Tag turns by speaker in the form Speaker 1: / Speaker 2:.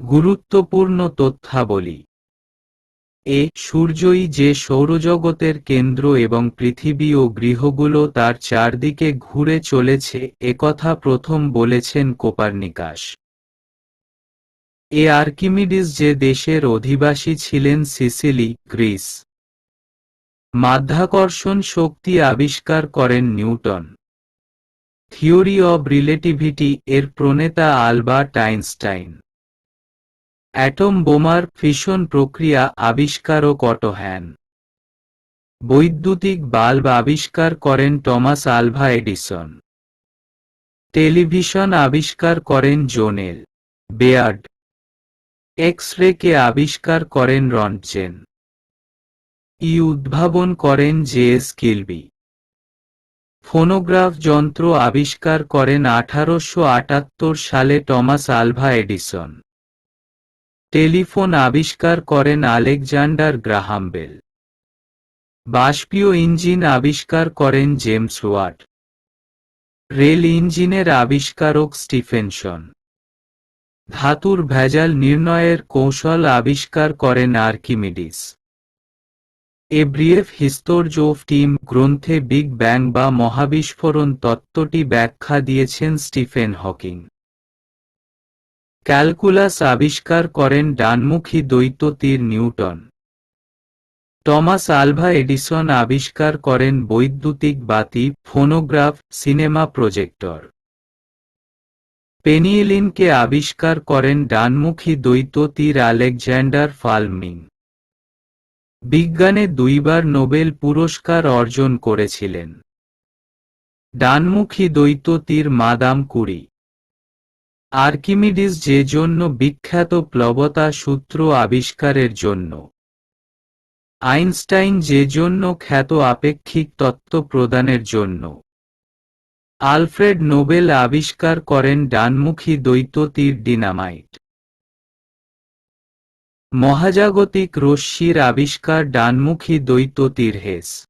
Speaker 1: গুরুত্বপূর্ণ তথ্যাবলী। এ, সূর্যই যে সৌরজগতের কেন্দ্র এবং পৃথিবী ও গৃহগুলো তার চারদিকে ঘুরে চলেছে একথা প্রথম বলেছেন কোপার্নিকাস। এ আর্কিমিডিস যে দেশের অধিবাসী ছিলেন সিসিলি, গ্রিস। মাধ্যাকর্ষণ শক্তি আবিষ্কার করেন নিউটন। থিওরি অব রিলেটিভিটি এর প্রণেতা আলবার্ট আইনস্টাইন। অ্যাটম বোমার ফিশন প্রক্রিয়া আবিষ্কারক অটো হ্যান। বৈদ্যুতিক বাল্ব আবিষ্কার করেন টমাস আলভা এডিসন। টেলিভিশন আবিষ্কার করেন জোনেল বেয়ার্ড। এক্স রে আবিষ্কার করেন রন্টজেন ই উদ্ভাবন করেন জে এস কিলবি। ফোনোগ্রাফ যন্ত্র আবিষ্কার করেন আঠারোশো আটাত্তর সালে টমাস আলভা এডিসন। টেলিফোন আবিষ্কার করেন আলেকজান্ডার গ্রাহাম বেল। বাষ্পীয় ইঞ্জিন আবিষ্কার করেন জেমস ওয়াট। রেল ইঞ্জিনের আবিষ্কারক স্টিফেনসন। ধাতুর ভেজাল নির্ণয়ের কৌশল আবিষ্কার করেন Archimedes. A brief history of time গ্রন্থে বিগ ব্যাং বা মহাবিস্ফোরণ তত্ত্বটি ব্যাখ্যা দিয়েছেন স্টিফেন হকিং। ক্যালকুলাস আবিষ্কার করেন ডানমুখী দ্বৈত তীর নিউটন। টমাস আলভা এডিসন আবিষ্কার করেন বৈদ্যুতিক বাতি, ফোনোগ্রাফ, সিনেমা প্রজেক্টর। পেনিয়েলিনকে আবিষ্কার করেন ডানমুখী দ্বৈত তীর আলেকজান্ডার ফালমিং। বিজ্ঞানে দুইবার নোবেল পুরস্কার অর্জন করেছিলেন। ডানমুখী দ্বৈত তীর মাদাম কুড়ি আর্কিমিডিস যে জন্য বিখ্যাত প্লবতা সূত্র আবিষ্কারের জন্য। আইনস্টাইন যে জন্য খ্যাত আপেক্ষিক তত্ত্ব প্রদানের জন্য। আলফ্রেড নোবেল আবিষ্কার করেন ডানমুখী দ্বৈত তীর ডিনামাইট। মহাজাগতিক রশ্মির আবিষ্কার ডানমুখী দ্বৈত তীর হেস।